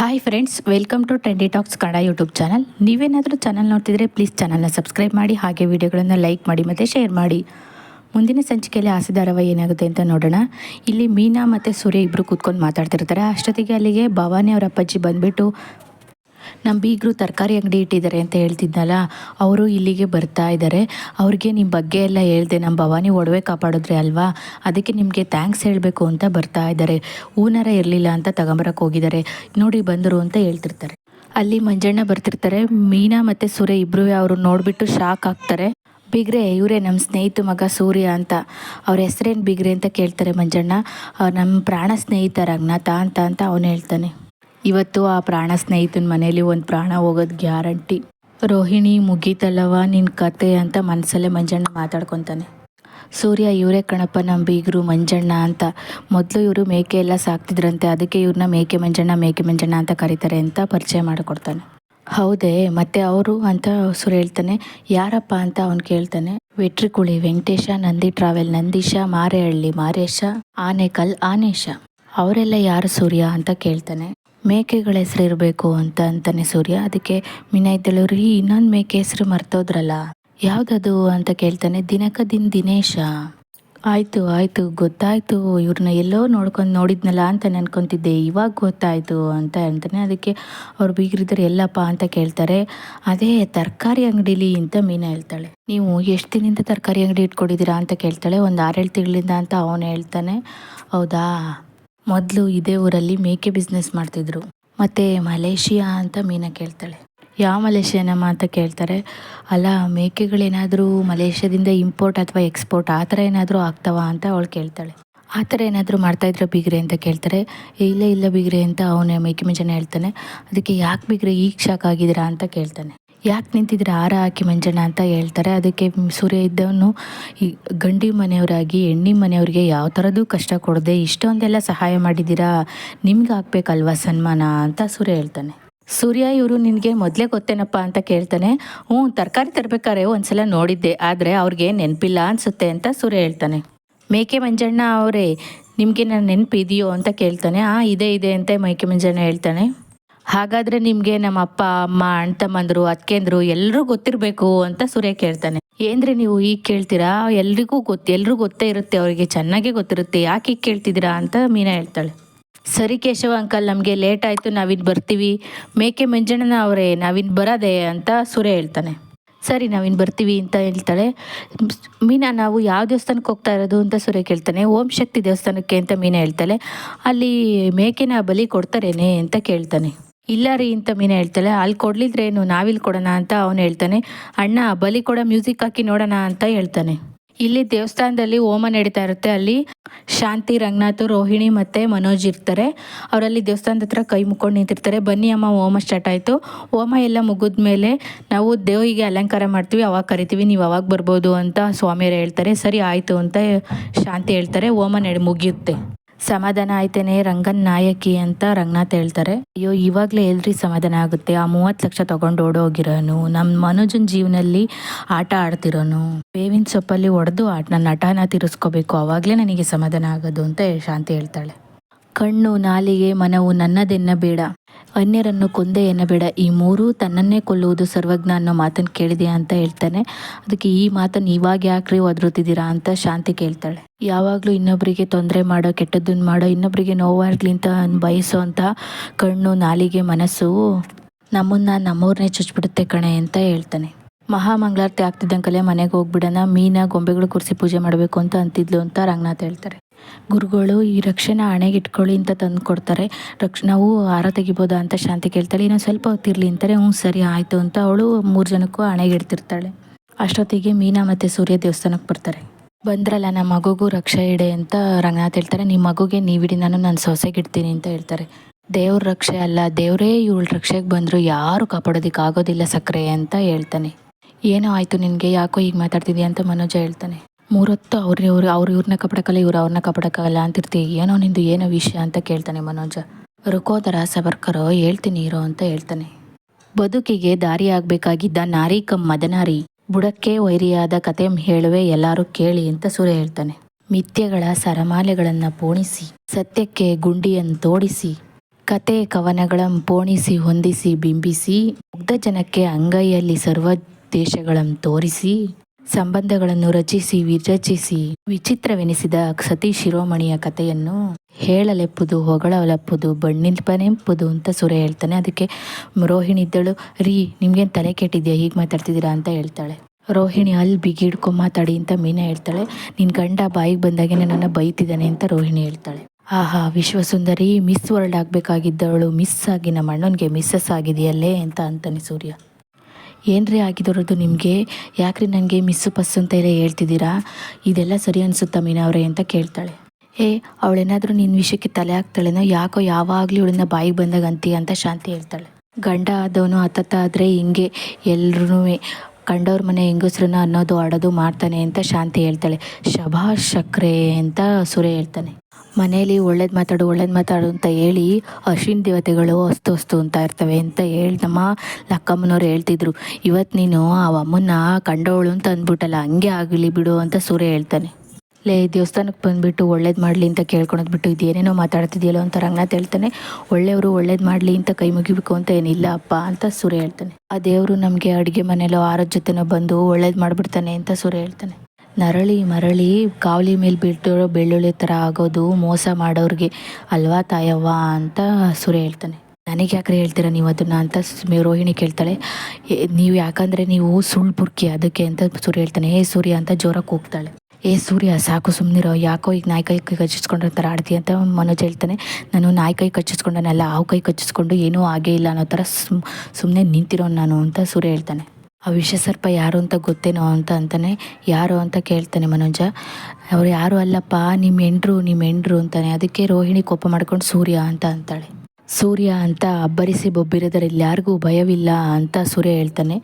Hi friends welcome to trendy talks Kannada YouTube channel ನೀವೇನಾದರೂ channel ನೋಡ್ತಿದ್ರೆ please ಚಾನಲ್ನ subscribe ಮಾಡಿ, ಹಾಗೆ ವಿಡಿಯೋಗಳನ್ನು ಲೈಕ್ ಮಾಡಿ ಮತ್ತು ಶೇರ್ ಮಾಡಿ. ಮುಂದಿನ ಸಂಚಿಕೆಯಲ್ಲಿ ಆಸೆ ಧಾರಾವಾಹಿ ಏನಾಗುತ್ತೆ ಅಂತ ನೋಡೋಣ. ಇಲ್ಲಿ ಮೀನಾ ಮತ್ತು ಸೂರ್ಯ ಇಬ್ಬರು ಕೂತ್ಕೊಂಡು ಮಾತಾಡ್ತಿರ್ತಾರೆ. ಅಷ್ಟೊತ್ತಿಗೆ ಅಲ್ಲಿಗೆ ಭವಾನಿ ಅವರ ಅಪ್ಪಾಜಿ ಬಂದುಬಿಟ್ಟು ನಮ್ಮ ಬೀಗರು ತರಕಾರಿ ಅಂಗಡಿ ಇಟ್ಟಿದ್ದಾರೆ ಅಂತ ಹೇಳ್ತಿದ್ನಲ್ಲ, ಅವರು ಇಲ್ಲಿಗೆ ಬರ್ತಾ ಇದ್ದಾರೆ. ಅವ್ರಿಗೆ ನಿಮ್ಮ ಬಗ್ಗೆ ಎಲ್ಲ ಹೇಳ್ದೆ ನಮ್ಮ ಭವಾನಿ ಒಡವೆ ಕಾಪಾಡಿದ್ರೆ ಅಲ್ವಾ? ಅದಕ್ಕೆ ನಿಮಗೆ ಥ್ಯಾಂಕ್ಸ್ ಹೇಳಬೇಕು ಅಂತ ಬರ್ತಾ ಇದ್ದಾರೆ. ಹೂನಾರ ಇರಲಿಲ್ಲ ಅಂತ ತಗೊಂಬರಕ್ಕೆ ಹೋಗಿದ್ದಾರೆ. ನೋಡಿ ಬಂದರು ಅಂತ ಹೇಳ್ತಿರ್ತಾರೆ. ಅಲ್ಲಿ ಮಂಜಣ್ಣ ಬರ್ತಿರ್ತಾರೆ. ಮೀನಾ ಮತ್ತು ಸೂರ್ಯ ಇಬ್ಬರು ಅವರು ನೋಡಿಬಿಟ್ಟು ಶಾಕ್ ಆಗ್ತಾರೆ. ಬಿಗ್ರೆ, ಇವರೇ ನಮ್ಮ ಸ್ನೇಹಿತ ಮಗ ಸೂರ್ಯ ಅಂತ. ಅವ್ರ ಹೆಸರೇನು ಬಿಗ್ರೆ ಅಂತ ಕೇಳ್ತಾರೆ ಮಂಜಣ್ಣ. ನಮ್ಮ ಪ್ರಾಣ ಸ್ನೇಹಿತ ರಂಗನಾಥ ಅಂತ ಅಂತ ಅವನು ಹೇಳ್ತಾನೆ. ಇವತ್ತು ಆ ಪ್ರಾಣ ಸ್ನೇಹಿತನ ಮನೇಲಿ ಒಂದು ಪ್ರಾಣ ಹೋಗೋದು ಗ್ಯಾರಂಟಿ. ರೋಹಿಣಿ, ಮುಗೀತಲ್ಲವ ನಿನ್ನ ಕತೆ ಅಂತ ಮನಸ್ಸಲ್ಲೇ ಮಂಜಣ್ಣ ಮಾತಾಡ್ಕೊತಾನೆ. ಸೂರ್ಯ, ಇವರೇ ಕಣಪ್ಪ ನಮ್ಮ ಬೀಗರು ಮಂಜಣ್ಣ ಅಂತ. ಮೊದಲು ಇವರು ಮೇಕೆ ಎಲ್ಲ ಸಾಕ್ತಿದ್ರಂತೆ, ಅದಕ್ಕೆ ಇವ್ರನ್ನ ಮೇಕೆ ಮಂಜಣ್ಣ ಮೇಕೆ ಮಂಜಣ್ಣ ಅಂತ ಕರೀತಾರೆ ಅಂತ ಪರಿಚಯ ಮಾಡಿಕೊಡ್ತಾನೆ. ಹೌದೇ, ಮತ್ತೆ ಅವರು ಅಂತ ಸೂರ್ಯ ಹೇಳ್ತಾನೆ, ಯಾರಪ್ಪ ಅಂತ ಅವನು ಕೇಳ್ತಾನೆ. ವೆಟ್ರಿಕುಳಿ, ವೆಂಕಟೇಶ, ನಂದಿ ಟ್ರಾವೆಲ್ ನಂದೀಶ, ಮಾರೇಹಳ್ಳಿ, ಮಾರೇಶ, ಆನೇಕಲ್, ಆನೇಶ. ಅವರೆಲ್ಲ ಯಾರು ಸೂರ್ಯ? ಅಂತ ಕೇಳ್ತಾನೆ. ಮೇಕೆಗಳ ಹೆಸರು ಇರಬೇಕು ಅಂತ ಅಂತಾನೆ ಸೂರ್ಯ. ಅದಕ್ಕೆ ಮೀನಾ ಇದ್ದಳು, ರೀ, ಇನ್ನೊಂದು ಮೇಕೆ ಹೆಸರು ಮರ್ತೋದ್ರಲ್ಲ. ಯಾವ್ದದು ಅಂತ ಕೇಳ್ತಾನೆ ದಿನಕ ದಿನ ದಿನೇಶ. ಆಯಿತು ಆಯಿತು, ಗೊತ್ತಾಯಿತು ಇವ್ರನ್ನ ಎಲ್ಲೋ ನೋಡ್ಕೊಂಡು ನೋಡಿದ್ನಲ್ಲ ಅಂತ ನೆನ್ಕೊತಿದ್ದೆ, ಇವಾಗ ಗೊತ್ತಾಯಿತು ಅಂತ ಹೇಳ್ತಾನೆ ಅದಕ್ಕೆ ಅವ್ರು ಬೀಗ್ರಿದ್ರೆ, ಎಲ್ಲಪ್ಪ ಅಂತ ಕೇಳ್ತಾರೆ. ಅದೇ ತರಕಾರಿ ಅಂಗಡಿಲಿ ಅಂತ ಮೀನಾ ಹೇಳ್ತಾಳೆ. ನೀವು ಎಷ್ಟು ದಿನದಿಂದ ತರಕಾರಿ ಅಂಗಡಿ ಇಟ್ಕೊಂಡಿದ್ದೀರಾ ಅಂತ ಕೇಳ್ತಾಳೆ. ಒಂದು ಆರೇಳು ತಿಂಗಳಿಂದ ಅಂತ ಅವನು ಹೇಳ್ತಾನೆ. ಹೌದಾ? ಮೊದಲು ಇದೇ ಊರಲ್ಲಿ ಮೇಕೆ ಬಿಸ್ನೆಸ್ ಮಾಡ್ತಿದ್ರು. ಮತ್ತು ಮಲೇಷಿಯಾ ಅಂತ ಮೀನಾ ಕೇಳ್ತಾಳೆ. ಯಾವ ಮಲೇಷಿಯಾನಮ್ಮ ಅಂತ ಕೇಳ್ತಾರೆ? ಅಲ್ಲ, ಮೇಕೆಗಳೇನಾದರೂ ಮಲೇಷ್ಯಾದಿಂದ ಇಂಪೋರ್ಟ್ ಅಥವಾ ಎಕ್ಸ್ಪೋರ್ಟ್ ಆ ಥರ ಏನಾದರೂ ಆಗ್ತಾವ ಅಂತ ಅವಳು ಕೇಳ್ತಾಳೆ. ಆ ಥರ ಏನಾದರೂ ಮಾಡ್ತಾಯಿದ್ರೆ ಬಿಗ್ರೆ ಅಂತ ಕೇಳ್ತಾರೆ. ಇಲ್ಲ ಇಲ್ಲ ಬಿಗ್ರೆ ಅಂತ ಅವನೇ ಮೇಕೆ ಮಿಂಚನ ಹೇಳ್ತಾನೆ. ಅದಕ್ಕೆ ಯಾಕೆ ಬಿಗ್ರೆ ಈಗ ಶಾಕ್ ಆಗಿದ್ದೀರಾ ಅಂತ ಕೇಳ್ತಾನೆ. ಯಾಕೆ ನಿಂತಿದ್ರೆ ಆರ ಹಾಕಿ ಮಂಜಣ್ಣ ಅಂತ ಹೇಳ್ತಾರೆ. ಅದಕ್ಕೆ ಸೂರ್ಯ ಇದ್ದವನು ಈ ಗಂಡಿ ಮನೆಯವರಾಗಿ, ಹೆಣ್ಣಿ ಮನೆಯವ್ರಿಗೆ ಯಾವ ಥರದ್ದು ಕಷ್ಟ ಕೊಡದೆ ಇಷ್ಟೊಂದೆಲ್ಲ ಸಹಾಯ ಮಾಡಿದ್ದೀರಾ? ನಿಮ್ಗೆ ಹಾಕ್ಬೇಕಲ್ವಾ ಸನ್ಮಾನ ಅಂತ ಸೂರ್ಯ ಹೇಳ್ತಾನೆ. ಸೂರ್ಯ, ಇವರು ನಿನಗೆ ಮೊದಲೇ ಗೊತ್ತೇನಪ್ಪ ಅಂತ ಕೇಳ್ತಾನೆ. ಹ್ಞೂ, ತರಕಾರಿ ತರಬೇಕಾದ್ರೆ ಒಂದ್ಸಲ ನೋಡಿದ್ದೆ, ಆದರೆ ಅವ್ರಿಗೆ ನೆನಪಿಲ್ಲ ಅನಿಸುತ್ತೆ ಅಂತ ಸೂರ್ಯ ಹೇಳ್ತಾನೆ. ಮೇಕೆ ಮಂಜಣ್ಣ ಅವರೇ, ನಿಮಗೆ ನನ್ನ ನೆನಪಿದೆಯೋ ಅಂತ ಕೇಳ್ತಾನೆ. ಆ, ಇದೆ ಇದೆ ಅಂತ ಮೇಕೆ ಮಂಜಣ್ಣ ಹೇಳ್ತಾನೆ. ಹಾಗಾದರೆ ನಿಮಗೆ ನಮ್ಮ ಅಪ್ಪ, ಅಮ್ಮ ಅಣ್ಣ ತಮ್ಮಂದರು ಅತ್ಕೆಂದ್ರು ಎಲ್ಲರೂ ಗೊತ್ತಿರಬೇಕು ಅಂತ ಸೂರ್ಯ ಕೇಳ್ತಾನೆ. ಏನ್ರಿ ನೀವು ಈಗ ಕೇಳ್ತೀರಾ? ಎಲ್ರಿಗೂ ಗೊತ್ತು ಎಲ್ರಿಗೂ ಗೊತ್ತೇ ಇರುತ್ತೆ, ಅವರಿಗೆ ಚೆನ್ನಾಗೇ ಗೊತ್ತಿರುತ್ತೆ. ಯಾಕೆ ಈಗ ಕೇಳ್ತಿದ್ದೀರಾ ಅಂತ ಮೀನಾ ಹೇಳ್ತಾಳೆ. ಸರಿ ಕೇಶವ ಅಂಕಲ್, ನಮಗೆ ಲೇಟ್ ಆಯ್ತು, ನಾವಿನ್ ಬರ್ತೀವಿ. ಮೇಕೆ ಮಂಜಣ್ಣನ ಅವರೇ, ನಾವಿನ್ ಬರೋದೆ ಅಂತ ಸೂರ್ಯ ಹೇಳ್ತಾನೆ. ಸರಿ, ನಾವಿನ್ ಬರ್ತೀವಿ ಅಂತ ಹೇಳ್ತಾಳೆ. ಮೀನಾ, ನಾವು ಯಾವ ದೇವಸ್ಥಾನಕ್ಕೆ ಹೋಗ್ತಾ ಇರೋದು ಅಂತ ಸೂರ್ಯ ಕೇಳ್ತಾನೆ. ಓಂ ಶಕ್ತಿ ದೇವಸ್ಥಾನಕ್ಕೆ ಅಂತ ಮೀನಾ ಹೇಳ್ತಾಳೆ. ಅಲ್ಲಿ ಮೇಕೆನ ಬಲಿ ಕೊಡ್ತಾರೇನೆ ಅಂತ ಕೇಳ್ತಾನೆ. ಇಲ್ಲ ರೀ ಅಂತ ಮೀನು ಹೇಳ್ತಾಳೆ. ಅಲ್ಲಿ ಕೊಡ್ಲಿದ್ರೇನು ನಾವಿಲ್ಲಿ ಕೊಡೋಣ ಅಂತ ಅವನು ಹೇಳ್ತಾನೆ. ಅಣ್ಣ, ಬಲಿ ಕೊಡೋ ಮ್ಯೂಸಿಕ್ ಹಾಕಿ ನೋಡೋಣ ಅಂತ ಹೇಳ್ತಾನೆ. ಇಲ್ಲಿ ದೇವಸ್ಥಾನದಲ್ಲಿ ಹೋಮ ನಡೀತಾ ಇರುತ್ತೆ. ಅಲ್ಲಿ ಶಾಂತಿ, ರಂಗನಾಥ್, ರೋಹಿಣಿ ಮತ್ತು ಮನೋಜ್ ಇರ್ತಾರೆ. ಅವರಲ್ಲಿ ದೇವಸ್ಥಾನದ ಹತ್ರ ಕೈ ಮುಕ್ಕೊಂಡು ನಿಂತಿರ್ತಾರೆ. ಬನ್ನಿ ಅಮ್ಮ, ಹೋಮ ಸ್ಟಾರ್ಟ್ ಆಯಿತು. ಹೋಮ ಎಲ್ಲ ಮುಗಿದ್ಮೇಲೆ ನಾವು ದೇವಿಗೆ ಅಲಂಕಾರ ಮಾಡ್ತೀವಿ. ಅವಾಗ ಕರಿತೀವಿ. ನೀವು ಅವಾಗ ಬರ್ಬೋದು ಅಂತ ಸ್ವಾಮಿಯರು ಹೇಳ್ತಾರೆ. ಸರಿ, ಆಯಿತು ಅಂತ ಶಾಂತಿ ಹೇಳ್ತಾರೆ. ಹೋಮ ನಡೆ ಮುಗಿಯುತ್ತೆ. ಸಮಾಧಾನ ಆಯ್ತೇನೆ, ರಂಗನ್ ನಾಯಕಿ ಅಂತ ರಂಗನಾಥ್ ಹೇಳ್ತಾರೆ. ಅಯ್ಯೋ, ಇವಾಗಲೇ ಎಲ್ರಿ ಸಮಾಧಾನ ಆಗುತ್ತೆ. ಆ ಮೂವತ್ತು ಲಕ್ಷ ತಗೊಂಡು ಓಡೋಗಿರೋನು ನಮ್ಮ ಮನೋಜನ್ ಜೀವನಲ್ಲಿ ಆಟ ಆಡ್ತಿರೋನು. ಬೇವಿನ ಸೊಪ್ಪಲ್ಲಿ ಒಡೆದು ಆಟ ನನ್ನ ನಟನ ತೀರಿಸ್ಕೋಬೇಕು. ಅವಾಗಲೇ ನನಗೆ ಸಮಾಧಾನ ಆಗೋದು ಅಂತ ಶಾಂತಿ ಹೇಳ್ತಾಳೆ. ಕಣ್ಣು ನಾಲಿಗೆ ಮನವು ನನ್ನದೆನ್ನ ಬೇಡ ಅನ್ಯರನ್ನು ಕೊಂದೆ ಎನ್ನಬೇಡ. ಈ ಮೂರೂ ತನ್ನನ್ನೇ ಕೊಲ್ಲುವುದು ಸರ್ವಜ್ಞ ಅನ್ನೋ ಮಾತನ್ನು ಕೇಳಿದೆಯಾ ಅಂತ ಹೇಳ್ತಾನೆ. ಅದಕ್ಕೆ ಈ ಮಾತನ್ನು ಇವಾಗ ಯಾಕ್ರಿ ಒದ್ರುತ್ತಿದ್ದೀರಾ ಅಂತ ಶಾಂತಿ ಕೇಳ್ತಾಳೆ. ಯಾವಾಗಲೂ ಇನ್ನೊಬ್ಬರಿಗೆ ತೊಂದರೆ ಮಾಡೋ ಕೆಟ್ಟದ್ದನ್ನು ಮಾಡೋ ಇನ್ನೊಬ್ಬರಿಗೆ ನೋವಾಗಲಿ ಅಂತ ಬಯಸೋ ಅಂತ ಕಣ್ಣು, ನಾಲಿಗೆ, ಮನಸ್ಸು ನಮ್ಮನ್ನ ನಮ್ಮವ್ರನ್ನೇ ಚುಚ್ಬಿಡುತ್ತೆ ಕಣೆ ಅಂತ ಹೇಳ್ತಾನೆ. ಮಹಾಮಂಗಳಾರತಿ ಆಗ್ತಿದ್ದಂಕಲೆ ಮನೆಗೆ ಹೋಗ್ಬಿಡೋಣ, ಮೀನ ಗೊಂಬೆಗಳು ಕುರಿಸಿ ಪೂಜೆ ಮಾಡಬೇಕು ಅಂತ ಅಂತಿದ್ಲು ಅಂತ ರಂಗನಾಥ್ ಹೇಳ್ತಾರೆ. ಗುರುಗಳು ಈ ರಕ್ಷೆನ ಹಣೆಗೆ ಇಟ್ಕೊಳ್ಳಿ ಅಂತ ತಂದು ಕೊಡ್ತಾರೆ. ರಕ್ಷ, ನಾವು ಹಾರ ತೆಗಿಬೋದಾ ಅಂತ ಶಾಂತಿ ಕೇಳ್ತಾಳೆ. ಇನ್ನೊಂದು ಸ್ವಲ್ಪ ಹೊತ್ತಿರಲಿ ಅಂತಾರೆ, ಹ್ಞೂ ಸರಿ ಆಯಿತು ಅಂತ ಅವಳು ಮೂರು ಜನಕ್ಕೂ ಹಣೆಗೆ ಇಡ್ತಿರ್ತಾಳೆ. ಅಷ್ಟೊತ್ತಿಗೆ ಮೀನಾ ಮತ್ತು ಸೂರ್ಯ ದೇವಸ್ಥಾನಕ್ಕೆ ಬರ್ತಾರೆ. ಬಂದ್ರಲ್ಲ ನಮ್ಮ ಮಗುಗೂ ರಕ್ಷೆ ಇಡೆ ಅಂತ ರಂಗನಾಥ್ ಹೇಳ್ತಾರೆ. ನಿಮ್ಮ ಮಗುಗೆ ನೀವಿಡಿ ನಾನು ನನ್ನ ಸೊಸೆಗೆ ಇಡ್ತೀನಿ ಅಂತ ಹೇಳ್ತಾರೆ. ದೇವ್ರ ರಕ್ಷೆ ಅಲ್ಲ, ದೇವರೇ ಇವಳು ರಕ್ಷೆಗೆ ಬಂದರು, ಯಾರು ಕಾಪಾಡೋದಕ್ಕೆ ಆಗೋದಿಲ್ಲ ಸಕ್ಕರೆ ಅಂತ ಹೇಳ್ತಾನೆ. ಏನೋ ಆಯಿತು ನಿನಗೆ, ಯಾಕೋ ಈಗ ಮಾತಾಡ್ತಿದ್ಯಾ? ಅಂತ ಮನೋಜ ಹೇಳ್ತಾನೆ. ಮೂರೊತ್ತು ಅವ್ರ ಇವ್ರು, ಅವ್ರು ಇವ್ರನ್ನ ಕಪಡಕ್ಕಲ್ಲ, ಇವ್ರು ಅವ್ರನ್ನ ಕಪಡಕ್ಕಾಗಲ್ಲ ಅಂತಿರ್ತೀವಿ ಏನೋ ನಿಂದು ಏನೋ ವಿಷಯ ಅಂತ ಕೇಳ್ತಾನೆ ಮನೋಜ. ರುಕೋದರ ಸಬರ್ಕರು, ಹೇಳ್ತೀನಿ ಇರೋ ಅಂತ ಹೇಳ್ತಾನೆ. ಬದುಕಿಗೆ ದಾರಿಯಾಗಬೇಕಾಗಿದ್ದ ನಾರಿ ಕಮ್ ಮದನಾರಿ. ಬುಡಕ್ಕೆ ವೈರಿಯಾದ ಕತೆ ಹೇಳುವೆ ಎಲ್ಲರೂ ಕೇಳಿ ಅಂತ ಸೂರ್ಯ ಹೇಳ್ತಾನೆ. ಮಿಥ್ಯಗಳ ಸರಮಾಲೆಗಳನ್ನು ಪೋಣಿಸಿ, ಸತ್ಯಕ್ಕೆ ಗುಂಡಿಯನ್ನು ತೋಡಿಸಿ, ಕತೆ ಕವನಗಳಂ ಪೋಣಿಸಿ, ಹೊಂದಿಸಿ, ಬಿಂಬಿಸಿ, ಮುಗ್ಧ ಜನಕ್ಕೆ ಅಂಗೈಯಲ್ಲಿ ಸರ್ವ ದೇಶಗಳಂ ತೋರಿಸಿ ಸಂಬಂಧಗಳನ್ನು ರಚಿಸಿ, ವಿರಚಿಸಿ. ವಿಚಿತ್ರವೆನಿಸಿದ ಸತಿ ಶಿರೋಮಣಿಯ ಕಥೆಯನ್ನು ಹೇಳಲೆಪ್ಪುದು, ಹೊಗಳಲೆಪ್ಪುದು, ಬಣ್ಣಿಲ್ಪನೆಂಪುದು ಅಂತ ಸುರ ಹೇಳ್ತಾನೆ. ಅದಕ್ಕೆ ರೋಹಿಣಿ ಇದ್ದಳು, ರೀ, ನಿಮ್ಗೇನು ತಲೆ ಕೆಟ್ಟಿದ್ಯಾ, ಹೀಗೆ ಮಾತಾಡ್ತಿದ್ದೀರಾ ಅಂತ ಹೇಳ್ತಾಳೆ. ರೋಹಿಣಿ ಅಲ್ಲಿ ಬಿಗಿಡ್ಕೊ ಮಾತಾಡಿ ಅಂತ ಮೀನಾ ಹೇಳ್ತಾಳೆ. ನಿನ್ನ ಗಂಡ ಬಾಯಿಗೆ ಬಂದಾಗೆ ನನ್ನ ಬೈತಿದ್ದಾನೆ ಅಂತ ರೋಹಿಣಿ ಹೇಳ್ತಾಳೆ. ಆಹಾ, ವಿಶ್ವಸುಂದರಿ, ಮಿಸ್ ವರ್ಲ್ಡ್ ಆಗಬೇಕಾಗಿದ್ದವಳು, ಮಿಸ್ ಆಗಿ ನಮ್ಮ ಅಣ್ಣನಿಗೆ ಮಿಸ್ಸಸ್ ಆಗಿದೆಯಲ್ಲೇ ಅಂತ ಅಂತಾನೆ ಸೂರ್ಯ. ಏನ್ರಿ ಆಗಿದರೋದು ನಿಮಗೆ? ಯಾಕ್ರಿ ನನಗೆ ಮಿಸ್ಸು ಪಸ್ಸು ಅಂತ ಎಲ್ಲ ಹೇಳ್ತಿದ್ದೀರಾ? ಇದೆಲ್ಲ ಸರಿ ಅನಿಸುತ್ತಾ ಮೀನಾ ಅವರೇ ಅಂತ ಕೇಳ್ತಾಳೆ. ಏ, ಅವಳೇನಾದರೂ ನಿನ್ನ ವಿಷಯಕ್ಕೆ ತಲೆ ಹಾಕ್ತಾಳೆನೋ? ಯಾಕೋ ಯಾವಾಗಲೂ ಇವಳನ್ನ ಬಾಯಿಗೆ ಬಂದಾಗ ಅಂತೀಯ ಅಂತ ಶಾಂತಿ ಹೇಳ್ತಾಳೆ. ಗಂಡ ಆದವನು ಹತ್ತತ್ತ ಆದರೆ ಹಿಂಗೆ ಎಲ್ರೂ ಕಂಡವ್ರ ಮನೆ ಹೆಂಗಸ್ರನ್ನ ಅನ್ನೋದು ಆಡೋದು ಮಾಡ್ತಾನೆ ಅಂತ ಶಾಂತಿ ಹೇಳ್ತಾಳೆ. ಶಭಾ ಶಕ್ರೆ ಅಂತ ಸುರೇ ಹೇಳ್ತಾನೆ. ಮನೇಲಿ ಒಳ್ಳೇದು ಮಾತಾಡು ಒಳ್ಳೇದು ಮಾತಾಡು ಅಂತ ಹೇಳಿ ಅಶ್ವಿನ್ ದೇವತೆಗಳು ಅಸ್ತು ಅಸ್ತು ಅಂತ ಇರ್ತವೆ ಅಂತ ಹೇಳಿ, ನಮ್ಮ ಲಕ್ಕಮ್ಮನವ್ರು ಹೇಳ್ತಿದ್ರು. ಇವತ್ತು ನೀನು ಆ ಅಮ್ಮನ್ನ ಕಂಡವಳು ಅಂತ ಅಂದ್ಬಿಟ್ಟಲ್ಲ, ಹಂಗೆ ಆಗಲಿ ಬಿಡು ಅಂತ ಸೂರ್ಯ ಹೇಳ್ತಾನೆ. ಲೇ ದೇವಸ್ಥಾನಕ್ಕೆ ಬಂದುಬಿಟ್ಟು ಒಳ್ಳೇದು ಮಾಡಲಿ ಅಂತ ಕೇಳ್ಕೊಳೋದು ಬಿಟ್ಟು ಇದೇನೇನೋ ಮಾತಾಡ್ತಿದ್ಯಲ್ಲೋ ಅಂತ ರಂಗನಾಥ್ ಹೇಳ್ತಾನೆ. ಒಳ್ಳೆಯವರು ಒಳ್ಳೇದು ಮಾಡಲಿ ಅಂತ ಕೈ ಮುಗಿಬೇಕು ಅಂತ ಏನಿಲ್ಲ ಅಪ್ಪ ಅಂತ ಸೂರ್ಯ ಹೇಳ್ತಾನೆ. ಆ ದೇವರು ನಮಗೆ ಅಡುಗೆ ಮನೇಲೋ ಆರೋಗ್ಯ ಜೊತೆನೋ ಬಂದು ಒಳ್ಳೇದು ಮಾಡಿಬಿಡ್ತಾನೆ ಅಂತ ಸೂರ್ಯ ಹೇಳ್ತಾನೆ. ನರಳಿ ಮರಳಿ ಕಾವಲಿ ಮೇಲೆ ಬಿಟ್ಟಿರೋ ಬೆಳ್ಳುಳ್ಳಿ ಥರ ಆಗೋದು ಮೋಸ ಮಾಡೋರಿಗೆ ಅಲ್ವಾ ತಾಯವ್ವ ಅಂತ ಸೂರ್ಯ ಹೇಳ್ತಾನೆ. ನನಗೆ ಯಾಕ್ರೆ ಹೇಳ್ತೀರಾ ನೀವು ಅದನ್ನು ಅಂತ ರೋಹಿಣಿ ಕೇಳ್ತಾಳೆ. "ಏ, ನೀವು ಯಾಕಂದರೆ ನೀವು ಸುಳ್ಳು ಬುರ್ಕಿ ಅದಕ್ಕೆ ಅಂತ ಸೂರ್ಯ ಹೇಳ್ತಾನೆ. ಏ ಸೂರ್ಯ ಅಂತ ಜೋರಾಗಿ ಹೋಗ್ತಾಳೆ ಏ ಸೂರ್ಯ ಸಾಕು ಸುಮ್ಮನಿರೋ ಯಾಕೋ ಈಗ ನಾಯಿ ಕೈ ಕಚ್ಚಿಸ್ಕೊಂಡ್ರೆ ಥರ ಆಡ್ತಿ ಅಂತ ಮನೋಜ್ ಹೇಳ್ತಾನೆ. ನಾನು ನಾಯಿ ಕೈ ಕಚ್ಚಿಸ್ಕೊಂಡನಲ್ಲ ಹಾವು ಕೈ ಕಚ್ಚಿಸ್ಕೊಂಡು ಏನೂ ಆಗೇ ಇಲ್ಲ ಅನ್ನೋ ಥರ ಸುಮ್ ಸುಮ್ಮನೆ ನಿಂತಿರೋ ನಾನು ಅಂತ ಸೂರ್ಯ ಹೇಳ್ತಾನೆ. ಆ ವಿಷ ಸರ್ಪ ಯಾರು ಅಂತ ಗೊತ್ತೇನೋ ಅಂತ ಅಂತಾನೆ ಯಾರು ಅಂತ ಕೇಳ್ತಾನೆ ಮನೋಜ. ಅವ್ರು ಯಾರು ಅಲ್ಲಪ್ಪ ನಿಮ್ಮ ಹೆಂಡ್ರು ನಿಮ್ಮ ಹೆಂಡ್ರು ಅಂತಾನೆ. ಅದಕ್ಕೆ ರೋಹಿಣಿ ಕೋಪ ಮಾಡ್ಕೊಂಡು ಸೂರ್ಯ ಅಂತ ಅಂತಾಳೆ. ಸೂರ್ಯ ಅಂತ ಅಬ್ಬರಿಸಿ ಬೊಬ್ಬಿರೋದ್ರಲ್ಲಿ ಯಾರಿಗೂ ಭಯವಿಲ್ಲ ಅಂತ ಸೂರ್ಯ ಹೇಳ್ತಾನೆ.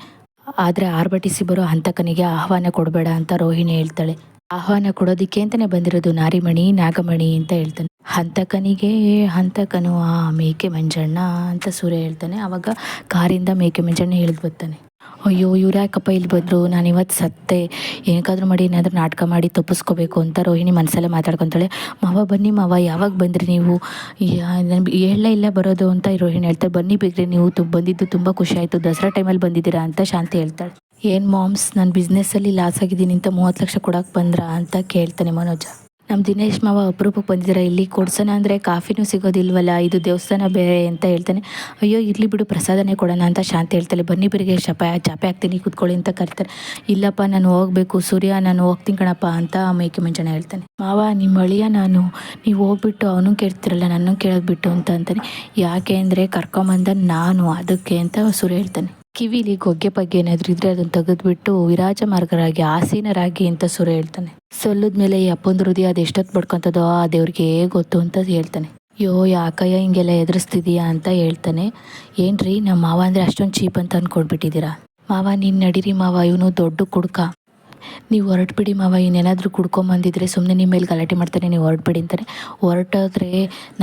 ಆದರೆ ಆರ್ಭಟಿಸಿ ಬರೋ ಹಂತಕನಿಗೆ ಆಹ್ವಾನ ಕೊಡಬೇಡ ಅಂತ ರೋಹಿಣಿ ಹೇಳ್ತಾಳೆ. ಆಹ್ವಾನ ಕೊಡೋದಿಕ್ಕೆ ಅಂತಲೇ ಬಂದಿರೋದು ನಾರಿಮಣಿ, ನಾಗಮಣಿ ಅಂತ ಹೇಳ್ತಾನೆ. ಹಂತಕನಿಗೆ ಹಂತಕನು ಆ ಮೇಕೆ ಮಂಜಣ್ಣ ಅಂತ ಸೂರ್ಯ ಹೇಳ್ತಾನೆ. ಆವಾಗ ಕಾರಿಂದ ಮೇಕೆ ಮಂಜಣ್ಣ ಇಳಿದು ಬರ್ತಾನೆ. ಅಯ್ಯೋ, ಇವ್ರು ಯಾಕಪ್ಪ ಇಲ್ಲಿ ಬಂದರು? ನಾನು ಇವತ್ತು ಸತ್ತೆ. ಏನಕ್ಕಾದ್ರೂ ಮಾಡಿ, ಏನಾದರೂ ನಾಟಕ ಮಾಡಿ ತಪ್ಪಿಸ್ಕೋಬೇಕು ಅಂತ ರೋಹಿಣಿ ಮನಸ್ಸಲ್ಲೇ ಮಾತಾಡ್ಕೊತಾಳೆ. ಮಾವ, ಬನ್ನಿ ಮಾವ, ಯಾವಾಗ ಬಂದ್ರಿ ನೀವು? ಹೇಳಲೇ ಇಲ್ಲ ಬರೋದು ಅಂತ ರೋಹಿಣಿ ಹೇಳ್ತಾರೆ ಬನ್ನಿ ಬೇಕ್ರಿ ನೀವು, ತು, ಬಂದಿದ್ದು ತುಂಬ ಖುಷಿ ಆಯಿತು, ದಸರಾ ಟೈಮಲ್ಲಿ ಬಂದಿದ್ದೀರಾ ಅಂತ ಶಾಂತಿ ಹೇಳ್ತಾಳೆ. ಏನು ಮಾಮ್ಸ್ ನಾನು ಬಿಸ್ನೆಸ್ಸಲ್ಲಿ ಲಾಸ್ ಆಗಿದ್ದೀನಿ ಅಂತ ಮೂವತ್ತು ಲಕ್ಷ ಕೊಡೋಕೆ ಬಂದ್ರಾ ಅಂತ ಕೇಳ್ತಾನೆ ಮನೋಜ. ನಮ್ಮ ದಿನೇಶ್ ಮಾವ ಅಪರೂಪಕ್ಕೆ ಬಂದಿದ್ದೀರಾ ಇಲ್ಲಿ ಕೊಡ್ಸೋಣ ಅಂದರೆ ಕಾಫಿನೂ ಸಿಗೋದಿಲ್ವಲ್ಲ, ಇದು ದೇವಸ್ಥಾನ ಬೇರೆ ಅಂತ ಹೇಳ್ತಾನೆ. ಅಯ್ಯೋ, ಇರಲಿ ಬಿಡು, ಪ್ರಸಾದನೇ ಕೊಡೋಣ ಅಂತ ಶಾಂತಿ ಹೇಳ್ತಾಳೆ. ಬನ್ನಿ ಬಿರಿಗೆ ಶಪ, ಚಾಪೆ ಹಾಕ್ತೀನಿ, ಕೂತ್ಕೊಳ್ಳಿ ಅಂತ ಕರ್ತಾರೆ. ಇಲ್ಲಪ್ಪ, ನಾನು ಹೋಗಬೇಕು, ಸೂರ್ಯ, ನಾನು ಹೋಗ್ತೀನಿ ಕಣಪ್ಪ ಅಂತ ಮೇಕೆ ಮಂಜಣ್ಣ ಹೇಳ್ತಾನೆ. ಮಾವ, ನಿಮ್ಮ ಅಳಿಯ ನಾನು, ನೀವು ಹೋಗ್ಬಿಟ್ಟು ಅವನು ಕೇಳ್ತಿರಲ್ಲ ನನ್ನೂ ಕೇಳೋದು ಬಿಟ್ಟು ಅಂತ ಅಂತಾನೆ. ಯಾಕೆ ಅಂದರೆ ಕರ್ಕೊಂಬಂದ ನಾನು, ಅದಕ್ಕೆ ಅಂತ ಸೂರ್ಯ ಹೇಳ್ತಾನೆ. ಕಿವಿಲಿ ಗೊಗ್ಗೆ ಬಗ್ಗೆ ಏನಾದರೂ ಇದ್ರೆ ಅದನ್ನು ತೆಗೆದ್ಬಿಟ್ಟು ವಿರಾಜಮಾರ್ಗರಾಗಿ, ಆಸೀನರಾಗಿ ಅಂತ ಸುರ ಹೇಳ್ತಾನೆ. ಸೊಲ್ಲದ ಮೇಲೆ ಈ ಅಪ್ಪಂದು ಹೃದಯ ಅದು ಎಷ್ಟೊತ್ತು ಪಡ್ಕೊಂತದೋ ಆ ದೇವ್ರಿಗೆ ಗೊತ್ತು ಅಂತ ಹೇಳ್ತಾನೆ. ಯೋ ಯಾಕಯ್ಯ ಹಿಂಗೆಲ್ಲ ಎದುರಿಸ್ತಿದೀಯಾ ಅಂತ ಹೇಳ್ತಾನೆ. ಏನ್ರಿ ನಮ್ಮ ಮಾವ ಅಂದರೆ ಅಷ್ಟೊಂದು ಚೀಪ್ ಅಂತ ಅಂದ್ಕೊಡ್ಬಿಟ್ಟಿದ್ದೀರಾ ಮಾವ, ನೀನು ನಡೀರಿ ಮಾವ, ಇವನು ದೊಡ್ಡ ಕುಡ್ಕ. ನೀವು ಹೊರಟ್ಬಿಡಿ ಮಾವ, ಇನ್ನೇನಾದರೂ ಕುಡ್ಕೊಂಬಂದಿದ್ರೆ ಸುಮ್ಮನೆ ನಿಮ್ಮ ಮೇಲೆ ಗಲಾಟೆ ಮಾಡ್ತಾನೆ, ನೀವು ಹೊರಟ್ಬಿಡಿ ಅಂತಾನೆ. ಹೊರಟೋದ್ರೆ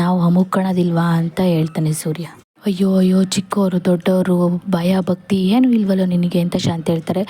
ನಾವು ಅಮುಕ್ಕಣದಿಲ್ವಾ ಅಂತ ಹೇಳ್ತಾನೆ ಸೂರ್ಯ. ಅಯ್ಯೋ ಅಯ್ಯೋ ಚಿಕ್ಕವರು ದೊಡ್ಡವರು ಭಯ, ಭಕ್ತಿ ಏನು ಇಲ್ವಲ್ಲೋ ನಿನಗೆ ಅಂತ ಶಾಂತಿ ಹೇಳ್ತಾರೆ.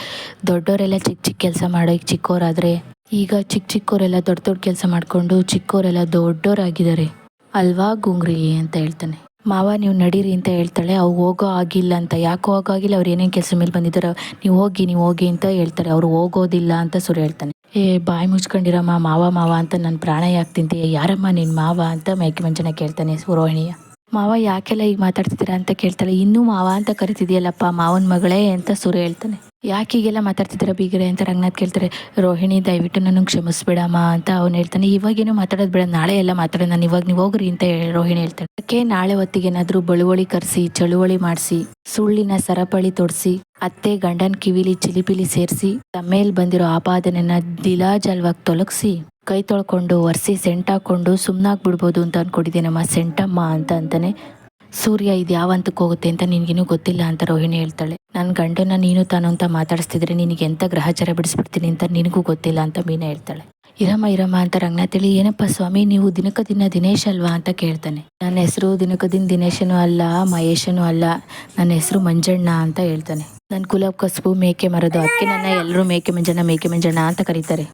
ದೊಡ್ಡವರೆಲ್ಲ ಚಿಕ್ಕ ಚಿಕ್ಕ ಕೆಲಸ ಮಾಡೋ ಈಗ ಚಿಕ್ಕವರಾದರೆ ಈಗ ಚಿಕ್ಕ ಚಿಕ್ಕವರೆಲ್ಲ ದೊಡ್ಡ ದೊಡ್ಡ ಕೆಲಸ ಮಾಡಿಕೊಂಡು ಚಿಕ್ಕವರೆಲ್ಲ ದೊಡ್ಡವರಾಗಿದ್ದಾರೆ ಅಲ್ವಾ ಗುಂಗ್ರಿ ಅಂತ ಹೇಳ್ತಾನೆ. ಮಾವ, ನೀವು ನಡೀರಿ ಅಂತ ಹೇಳ್ತಾಳೆ. ಅವ್ರು ಹೋಗೋ ಆಗಿಲ್ಲ ಅಂತ. ಯಾಕೆ ಹೋಗೋ ಆಗಿಲ್ಲ ಅವ್ರು ಏನೇನು ಕೆಲಸ ಮೇಲೆ ಬಂದಿದ್ದಾರೆ, ನೀವು ಹೋಗಿ ನೀವು ಹೋಗಿ ಅಂತ ಹೇಳ್ತಾರೆ. ಅವ್ರು ಹೋಗೋದಿಲ್ಲ ಅಂತ ಸುರು ಹೇಳ್ತಾನೆ. ಏ, ಬಾಯಿ ಮುಚ್ಕೊಂಡಿರಮ್ಮ, ಮಾವ ಮಾವ ಅಂತ ನನ್ನ ಪ್ರಾಣ ಯಾಕೆ ತಿಂತೀಯ. ಯಾರಮ್ಮ ನಿನ್ನ ಮಾವ ಅಂತ ಮೇಕೆ ಮಂಜನ ಕೇಳ್ತಾನೆ ರೋಹಿಣಿಯ. ಮಾವ ಯಾಕೆಲ್ಲ ಈಗ ಮಾತಾಡ್ತಿದ್ದೀರಾ ಅಂತ ಕೇಳ್ತಾಳೆ. ಇನ್ನೂ ಮಾವ ಅಂತ ಕರಿತಿದ್ಯಲ್ಲಪ್ಪ ಮಾವನ ಮಗಳೇ ಅಂತ ಸುರೇ ಹೇಳ್ತಾನೆ. ಯಾಕೆ ಹೀಗೆಲ್ಲ ಮಾತಾಡ್ತಿದ್ದೀರಾ ಬೀಗರೆ ಅಂತ ರಂಗನಾಥ್ ಕೇಳ್ತಾರೆ, ರೋಹಿಣಿ, ದಯವಿಟ್ಟು ನನಗೆ ಕ್ಷಮಿಸ್ಬಿಡಮ್ಮ ಅಂತ ಅವ್ನು ಹೇಳ್ತಾನೆ. ಇವಾಗೇನು ಮಾತಾಡೋದು ಬೇಡ, ನಾಳೆ ಎಲ್ಲ ಮಾತಾಡೋದು ನಾನು ಇವಾಗ ನೀವು ಹೋಗ್ರಿ ಅಂತ ರೋಹಿಣಿ ಹೇಳ್ತಾರೆ ಅದಕ್ಕೆ ನಾಳೆ ಹೊತ್ತಿಗೆ ಏನಾದರೂ ಬಳುವಳಿ ಕರೆಸಿ, ಚಳುವಳಿ ಮಾಡಿಸಿ, ಸುಳ್ಳಿನ ಸರಪಳಿ ತೊಡಿಸಿ, ಅತ್ತೆ, ಗಂಡನ ಕಿವಿಲಿ ಚಿಲಿಪಿಲಿ ಸೇರಿಸಿ, ತಮ್ಮೇಲ್ ಬಂದಿರೋ ಆಪಾದನೆನ ದಿಲಾಜಲ್ವಾಗಿ ತೊಲಗಿಸಿ, ಕೈ ತೊಳ್ಕೊಂಡು ಒರೆಸಿ, ಸೆಂಟ್ ಹಾಕೊಂಡು ಸುಮ್ಮನಾಗಿ ಬಿಡ್ಬೋದು ಅಂತ ಅನ್ಕೊಂಡಿದ್ದೀನಮ್ಮ ಸೆಂಟಮ್ಮ ಅಂತ ಅಂತಾನೆ ಸೂರ್ಯ ಇದು ಯಾವ ಹಂತಕ್ಕೆ ಹೋಗುತ್ತೆ ಅಂತ ನಿನಗೇನು ಗೊತ್ತಿಲ್ಲ ಅಂತ ರೋಹಿಣಿ ಹೇಳ್ತಾಳೆ. ನನ್ನ ಗಂಡನ ನೀನು ತಾನು ಅಂತ ಮಾತಾಡಿಸ್ತಿದ್ರೆ ನಿನಗೆ ಎಂಥ ಗ್ರಹಚಾರ ಬಿಡಿಸ್ಬಿಡ್ತೀನಿ ಅಂತ ನಿನಗೂ ಗೊತ್ತಿಲ್ಲ ಅಂತ ಮೀನಾ ಹೇಳ್ತಾಳೆ. ಇರಮ್ಮ ಇರಮ್ಮ ಅಂತ ರಂಗನಾಥ್ ಹೇಳಿ, ಏನಪ್ಪ ಸ್ವಾಮಿ, ನೀವು ದಿನಕ ದಿನ ದಿನೇಶ್ ಅಲ್ವಾ ಅಂತ ಕೇಳ್ತಾನೆ. ನನ್ನ ಹೆಸರು ದಿನಕ ದಿನ ದಿನೇಶನು ಅಲ್ಲ, ಮಹೇಶನು ಅಲ್ಲ, ನನ್ನ ಹೆಸರು ಮಂಜಣ್ಣ ಅಂತ ಹೇಳ್ತಾನೆ. ನನ್ನ ಕುಲ ಕಸುಬು ಮೇಕೆ ಮರದು, ಅದಕ್ಕೆ ನನ್ನ ಎಲ್ಲರೂ ಮೇಕೆ ಮಂಜಣ್ಣ ಮೇಕೆ ಮಂಜಣ್ಣ ಅಂತ ಕರೀತಾರೆ.